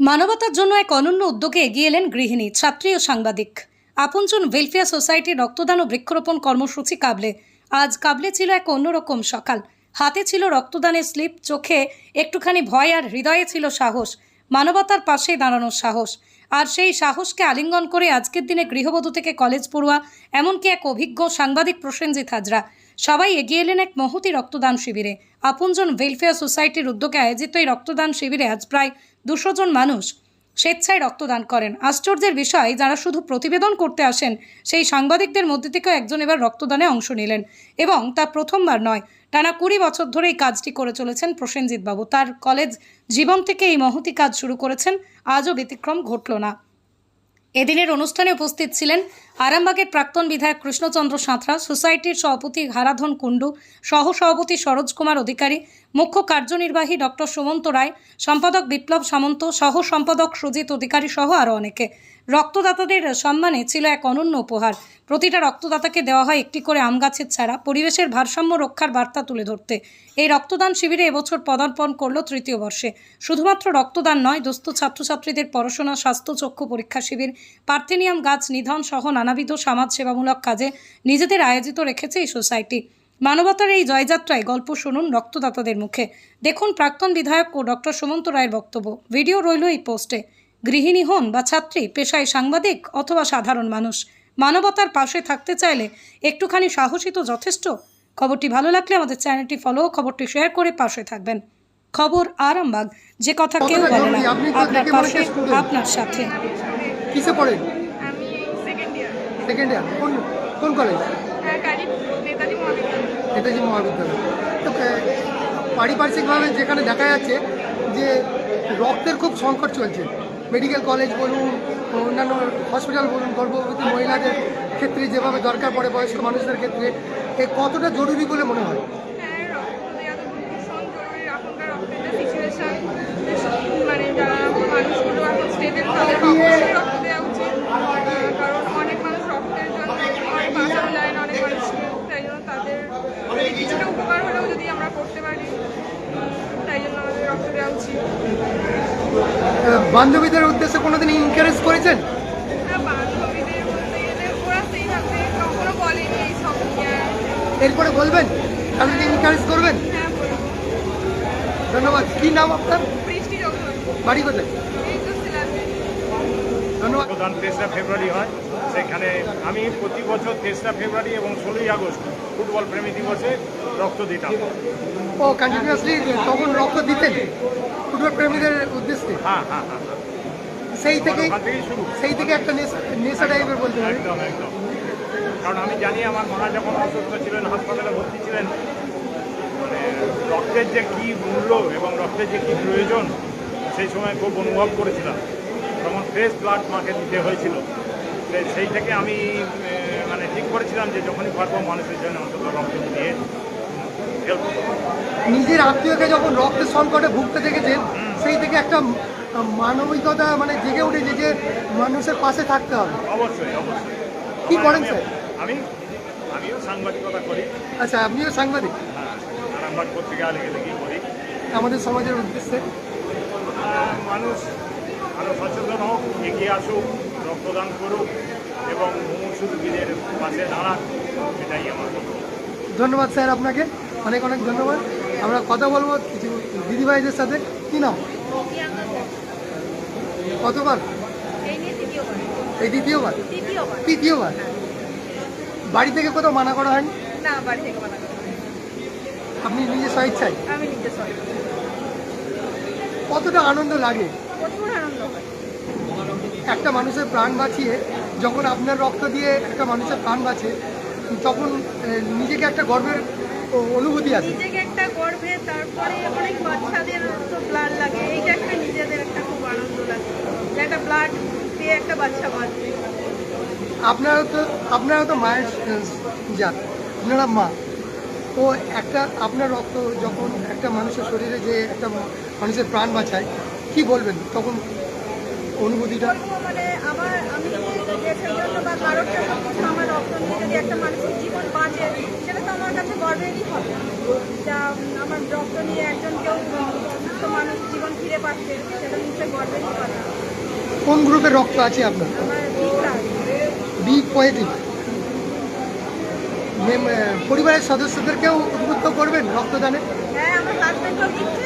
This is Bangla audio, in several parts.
মানবতার জন্য এক অনন্য উদ্যোগে এগিয়ে এলেন গৃহিণী, ছাত্রী ও সাংবাদিক। আপনজন ওয়েলফেয়ার সোসাইটির রক্তদান ও বৃক্ষরোপণ কর্মসূচি কাবলে। আজ কাবলে ছিল এক অন্যরকম সকাল। হাতে ছিল রক্তদানের স্লিপ চোখে একটুখানি ভয় আর হৃদয়ে ছিল সাহস। মানবতার পাশে দাঁড়ানোর সাহস। আর সেই সাহসকে আলিঙ্গন করে আজকের দিনে গৃহবধূ থেকে কলেজ পড়ুয়া, এমনকি এক অভিজ্ঞ সাংবাদিক প্রসেনজিৎ হাজরা। সবাই এগিয়ে এলেন এক মহতি রক্তদান শিবিরে। আপনজন ওয়েলফেয়ার সোসাইটির উদ্যোগে আয়োজিত এই রক্তদান শিবিরে আজ প্রায় দুশো জন মানুষ স্বেচ্ছায় রক্তদান করেন। আশ্চর্যের বিষয়, যারা শুধু প্রতিবেদন করতে আসেন, সেই সাংবাদিকদের মধ্যে থেকেও একজন এবার রক্তদানে অংশ নিলেন এবং তা প্রথমবার নয়, টানা কুড়ি বছর ধরে এই কাজটি করে চলেছেন প্রসেনজিৎ বাবু তার কলেজ জীবন থেকে এই মহতি কাজ শুরু করেছেন, আজও ব্যতিক্রম ঘটল না। এদিনের অনুষ্ঠানে উপস্থিত ছিলেন আরামবাগের প্রাক্তন বিধায়ক কৃষ্ণচন্দ্র সাঁতরা, সোসাইটির সভাপতি হারাধন কুণ্ডু সহ সভাপতি সরোজ কুমার অধিকারী মুখ্য কার্যনির্বাহী ডক্টর সুমন্ত রায়, সম্পাদক বিপ্লব সামন্ত সহ সম্পাদক সুজিত অধিকারী সহ আরও অনেকে। রক্তদাতাদের সম্মানে ছিল এক অনন্য উপহার। প্রতিটা রক্তদাতাকে দেওয়া হয় একটি করে আম গাছের ছাড়া পরিবেশের ভারসাম্য রক্ষার বার্তা তুলে ধরতে। এই রক্তদান শিবিরে এবছর পদার্পণ করল তৃতীয় বর্ষে। শুধুমাত্র রক্তদান নয়, দুস্থ ছাত্রছাত্রীদের পড়াশোনা, স্বাস্থ্য চক্ষু পরীক্ষা শিবির, পার্থেনিয়াম গাছ নিধন সহ নানাবিধ সমাজ সেবামূলক কাজে নিজেদের আয়োজিত রেখেছে এই সোসাইটি। মানবতার এই জয়যাত্রায় গল্প শুনুন রক্তদাতাদের মুখে। দেখুন প্রাক্তন বিধায়ক ও ডক্টর সুমন্ত রায়ের বক্তব্য। ভিডিও রইল এই পোস্টে। গৃহিণী হন বা ছাত্রী পেশায় সাংবাদিক অথবা সাধারণ মানুষ। মানবতার পাশে থাকতে চাইলে একটুখানি সাহসী তো যথেষ্ট। খবরটি ভালো লাগলে আমাদের চ্যানেলটি ফলো খবরটি শেয়ার করে পাশে থাকবেন। খবর আরামবাগ। যে কথা কেউ বলে না। আপনার পাশে আপনার সাথে। কিসে পড়েন? আমি সেকেন্ড ইয়ার সেকেন্ড ইয়ার কোন কোন কলেজ কালী নেতাজি মহাবিদ্যালয়। তো পারিপার্শ্বিকভাবে যেখানে দেখা যাচ্ছে যে রক্তের খুব সংকট চলছে। মেডিকেল কলেজ বলুন অন্যান্য হসপিটাল বলুন গর্ভবতী মহিলাদের ক্ষেত্রে যেভাবে দরকার পড়ে বয়স্ক মানুষদের ক্ষেত্রে এ কতটা জরুরি বলে মনে হয়? হ্যাঁ মানে যারা মানুষগুলো এখন তাদের অবশ্যই রক্ত দেওয়া উচিত আহ, কারণ অনেক মানুষ রক্তের জন্য অনেক বাঁচানো যায় না অনেক মানুষকে তাই জন্য তাদের কিছুটা উপকার হলেও যদি আমরা করতে পারি তাই জন্য আমাদের রক্ত দেওয়া উচিত। বান্ধবীদের উদ্দেশ্যে কোনোদিন ইনকারেজ করেছেন? হ্যাঁ বান্ধবীদের বলতে গেলে ওরা সেইভাবে কখনো বলেনি এইসব নিয়ে। এরপরে বলবেন? তাদেরকে ইনকারেজ করবেন? হ্যাঁ বলব। ধন্যবাদ। কী নাম আপনার? বৃষ্টি যখন বাড়ি কোথায়? এই তো ধন্যবাদ। প্রধান তেসরা ফেব্রুয়ারি হয়। সেখানে আমি প্রতি বছর তেসরা ফেব্রুয়ারি এবং ষোলোই আগস্ট ফুটবল প্রেমী দিবসে রক্ত দিতাম। ও কন্টিনিউয়াসলি তখন রক্ত দিতেন ফুটবল প্রেমীদের উদ্দেশ্যে? হ্যাঁ হ্যাঁ হ্যাঁ হ্যাঁ। সেই শুরু। সেই থেকে একটা নেশা- টাইপের বলতে পারি একদম একদম। কারণ আমি জানি আমার মা যখন অসুস্থ ছিলেন হাসপাতালে ভর্তি ছিলেন মানে রক্তের যে কী মূল্য এবং রক্তের যে কী প্রয়োজন সেই সময় খুব অনুভব করেছিলাম। তখন ফ্রেশ ব্লাড মাকে দিতে হয়েছিল। সেই থেকে আমি মানে ঠিক করেছিলাম যে যখনই পারব মানুষের জন্য অন্তত রক্ত দিয়ে হেল্প নিজের আত্মীয়কে যখন রক্তের সংকটে ভুগতে দেখেছেন সেই থেকে একটা মানবিকতা মানে জেগে উঠেছে যে মানুষের পাশে থাকতে হবে। অবশ্যই অবশ্যই। কি আমার- করেন স্যার? আমি আমিও সাংবাদিকতা করি। আচ্ছা আপনিও সাংবাদিক? হ্যাঁ লেখালেখি করি আমাদের সমাজের উদ্দেশ্যে? মানুষ আরও সচেতন হোক এগিয়ে আসুক। রক্তদান করুক এবং মুমূর্ষু রোগীদের পাশে দাঁড়াক এটাই আমার ধন্যবাদ স্যার আপনাকে। অনেক অনেক ধন্যবাদ। আমরা কথা বলব কিছু দিদিভাইদের সাথে। কি নাম? কতবার? এই নিয়ে তৃতীয়বার এই দ্বিতীয়বার। তৃতীয়বার? তৃতীয়বার বাড়ি থেকে কোথাও মানা করা হয়নি? না বাড়ি থেকে মানা আপনি নিজে স্বেচ্ছায়? আমি নিজে কতটা আনন্দ লাগে? প্রচুর আনন্দ হয়। একটা মানুষের প্রাণ বাঁচিয়ে যখন আপনার রক্ত দিয়ে একটা মানুষের প্রাণ বাঁচে তখন নিজেকে একটা গর্বের অনুভূতি আছে। নিজেকে একটা গর্বে তারপরে অনেক বাচ্চাদের তো ব্লাড লাগে। এইটা একটা নিজেদের একটা খুব আনন্দ লাগে। একটা ব্লাড দিয়ে একটা বাচ্চা বাঁচবে। আপনারা তো আপনারা তো মায়ের জাত। আপনারা মা। তো একটা আপনার রক্ত যখন একটা মানুষের শরীরে যে একটা মানুষের প্রাণ বাঁচায় কি বলবেন? তখন অনুভূতিটা? মানে আমার আমি দেশের জন্য বা কারোর জন্য কিছু আমার রক্ত নিয়ে যদি একটা মানুষের জীবন বাঁচে সেটা তো আমার কাছে গর্বেরই হবে। যা আমার রক্ত নিয়ে একজন কেউ উম, সুস্থ মানুষ জীবন ফিরে পাচ্ছে সেটা নিশ্চয়ই গর্বেরই হবে কোন গ্রুপের রক্ত আছে আপনার? আমার বি পজিটিভ পরিবারের সদস্যদেরকেও উদ্বুদ্ধ করবেন রক্তদানে? হ্যাঁ আমার হাজব্যান্ডও দিচ্ছি।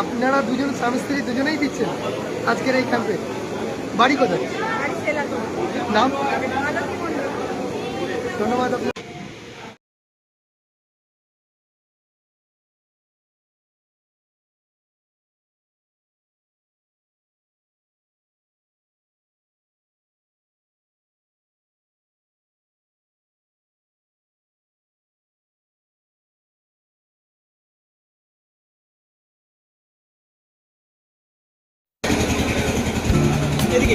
আপনারা দুজন স্বামী স্ত্রী দুজনেই দিচ্ছেন আজকের এই ক্যাম্পে বাড়ি কোথায়? নাম? ধন্যবাদ আপনার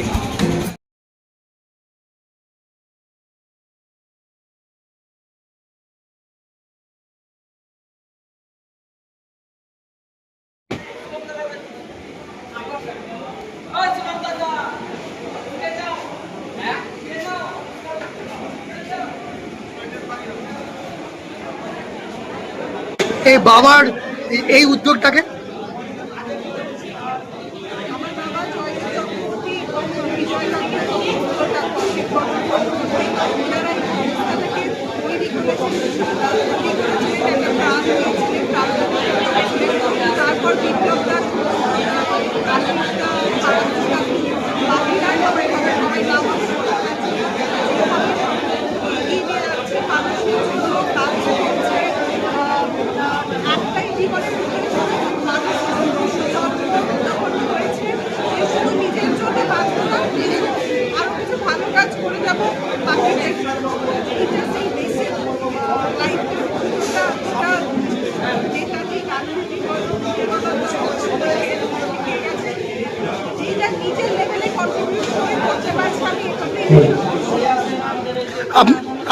এই বাবার এই- এই উদ্যোগটাকে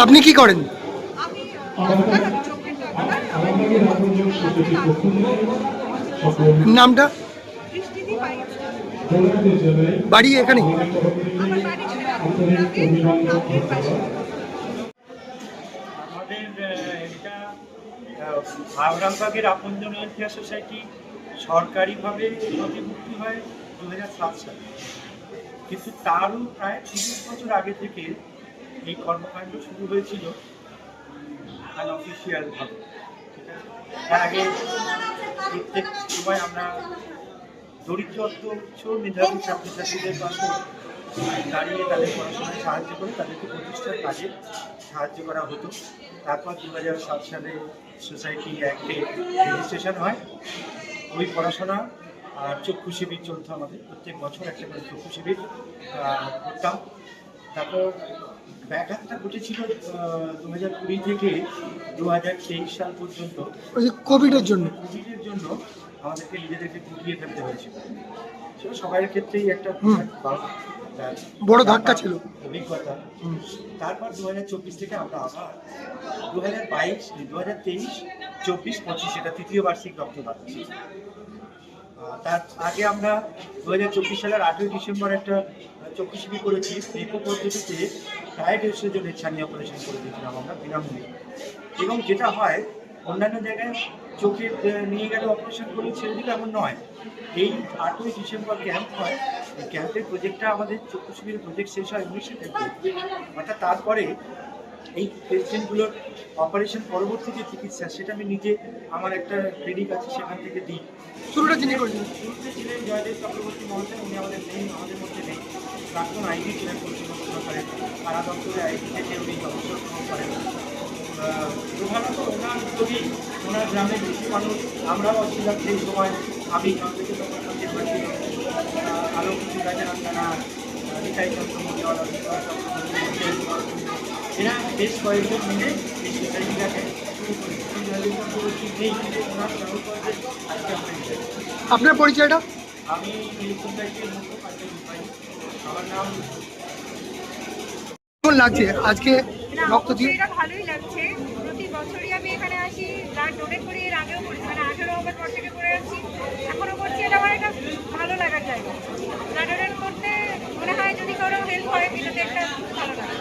আপনি কি করেন? নামটা? বাড়ি এখানে। আওরামবাগের আপনজন ওয়েলফেয়ার সোসাইটি সরকারিভাবে নথিভুক্তি হয় দু হাজার সাত সালে। কিন্তু তারও প্রায় তিরিশ বছর আগে থেকে এই কর্মকাণ্ড শুরু হয়েছিল আনঅফিসিয়ালভাবে তার আগে প্রত্যেক সময় আমরা দরিদ্র অর্থ মেধাবী ছাত্রছাত্রীদের পাশে দাঁড়িয়ে তাদের পড়াশোনায় সাহায্য করে তাদেরকে প্রতিষ্ঠার কাজে সাহায্য করা হতো। তারপর দু হাজার সাত সালে সোসাইটি অ্যাক্টে রেজিস্ট্রেশন হয়। ওই পড়াশোনা আর চক্ষু শিবির চলতো আমাদের। প্রত্যেক বছর একটা করে চক্ষু শিবির করতাম। তারপর ব্যাঘাতটা ঘটেছিল দু হাজার কুড়ি থেকে দু হাজার তেইশ সাল পর্যন্ত। ওই যে কোভিডের জন্য? কোভিডের জন্য আমাদেরকে নিজেদেরকে গুটিয়ে ফেলতে হয়েছিল। সেটা সবার ক্ষেত্রেই একটা বড় ধাক্কা ছিল। অভিজ্ঞতা। তারপর দু হাজার চব্বিশ থেকে আমরা আবার দু হাজার বাইশ দু হাজার তেইশ চব্বিশ পঁচিশ এটা তৃতীয় বার্ষিক রক্তদান। তার আগে আমরা দু হাজার চব্বিশ সালের আটই ডিসেম্বর একটা আহ, চক্ষু শিবির করেছি। একো পদ্ধতিতে দেড়শো জনের ছানি অপারেশন করে দিয়েছিলাম আমরা বিনামূল্যে। এবং যেটা হয় অন্যান্য জায়গায় চোখে নিয়ে গেলে অপারেশন করে ছেড়ে দিলে এমন নয়। এই আটই ডিসেম্বর ক্যাম্প হয়। এই ক্যাম্পের প্রজেক্টটা আমাদের চক্ষু প্রজেক্ট শেষ হয় উনিশে ফেব্রুয়ারি অর্থাৎ তারপরে এই পেশেন্টগুলোর অপারেশন পরবর্তী যে চিকিৎসা সেটা আমি নিজে আমার একটা ক্লিনিক আছে সেখান থেকে দিই। শুরুটা যিনি করেছেন শুরুতে ছিলেন জয়দেব চক্রবর্তী মহাশয় উনি আমাদের নেই আমাদের মধ্যে নেই। প্রাক্তন আইডি ছিলেন পশ্চিমবঙ্গ সরকারের কারা দপ্তরে আইডি থেকে উনি অবসর গ্রহণ করেন। প্রধানত ওনার উদ্যোগেই ওনার গ্রামের বেশি মানুষ আমরাও ছিলাম সেই সময় আমি চন্দ্রকে তখন মন্দির হয়েছিল আরও কিছু গাজারাঙ্গানা নিতাই চন্দ্র মন্ডল বিজয় চক্রবর্তী এরা বেশ কয়েকজন মিলে এই সোসাইটিটাকে শুরু করেছে জয়দেব চক্রবর্তী নেই কিন্তু ওনার সহকর্মে আজকে আমরা এই জায়গায়। আপনার পরিচয়টা আমি এই সোসাইটির মুখ্য কার্যনির্বাহী আমার নাম কেমন লাগছে আজকে না, রক্ত দিয়ে এটা ভালোই লাগছে প্রতি বছরই আমি এখানে আসি। ব্লাড ডোনেট করি এর আগেও করি মানে আঠেরো নম্বর পর থেকে করে আসছি এখনও করছি এটা আমার একটা ভালো লাগার জায়গা। ব্লাড ডোনেট করতে মনে হয় যদি কারও হেল্প হয় এটাতে একটা ভালো লাগে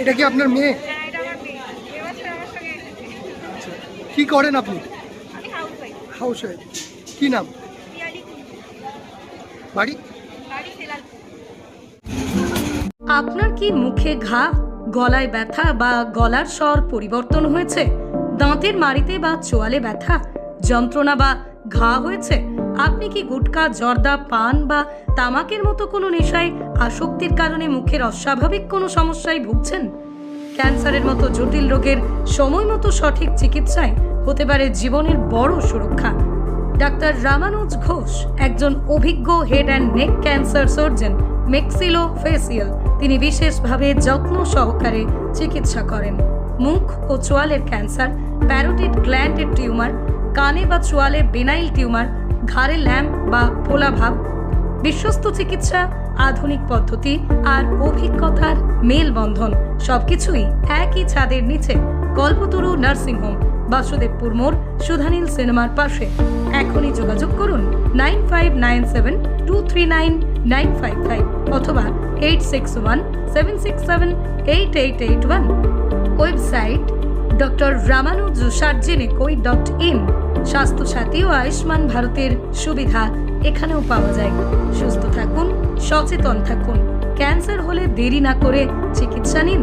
এটা কি আপনার মেয়ে? হ্যাঁ এটা আমার মেয়ে। এবছর আমার সঙ্গে এসেছে কি করেন আপনি? আমি হাউস ওয়াইফ হাউস ওয়াইফ কি নাম বাড়ি? বাড়ি সেলালপুর। আপনার কি মুখে ঘা? গলায় ব্যথা বা গলার স্বর পরিবর্তন হয়েছে, দাঁতের মাড়িতে বা চোয়ালে ব্যথা, যন্ত্রণা বা ঘা হয়েছে, আপনি কি গুটকা, জর্দা, পান বা তামাকের মতো কোনো নেশায় আসক্তির কারণে মুখের অস্বাভাবিক কোনো সমস্যায় ভুগছেন? ক্যান্সারের মতো জটিল রোগের সময় মতো সঠিক চিকিৎসায় হতে পারে জীবনের বড় সুরক্ষা। ডাক্তার রামানুজ ঘোষ, একজন অভিজ্ঞ head and neck cancer surgeon maxillo facial তিনি বিশেষভাবে যত্ন সহকারে চিকিৎসা করেন। মুখ ও চোয়ালের ক্যান্সার, প্যারোটিড গ্ল্যান্ডের টিউমার, কানে বা চোয়ালে বেনাইল টিউমার, ঘাড়ে ল্যাম্প বা ফোলাভাব বিশ্বস্ত চিকিৎসা, আধুনিক পদ্ধতি আর অভিজ্ঞতার মেলবন্ধন সবকিছুই একই ছাদের নিচে কল্পতরু নার্সিং হোম, বাসুদেবপুর মোড়, সুধানীল সিনেমার পাশে। এখনই যোগাযোগ করুন nine five nine seven two three nine nine five five অথবা eight six one seven six seven eight eight eight one website doctor Ramanuj সার্জেনেকোই dot in Swasthya Sathi ও আয়ুষ্মান ভারতের সুবিধা এখানেও পাওয়া যায়। সুস্থ থাকুন, সচেতন থাকুন। ক্যান্সার হলে দেরি না করে চিকিৎসা নিন।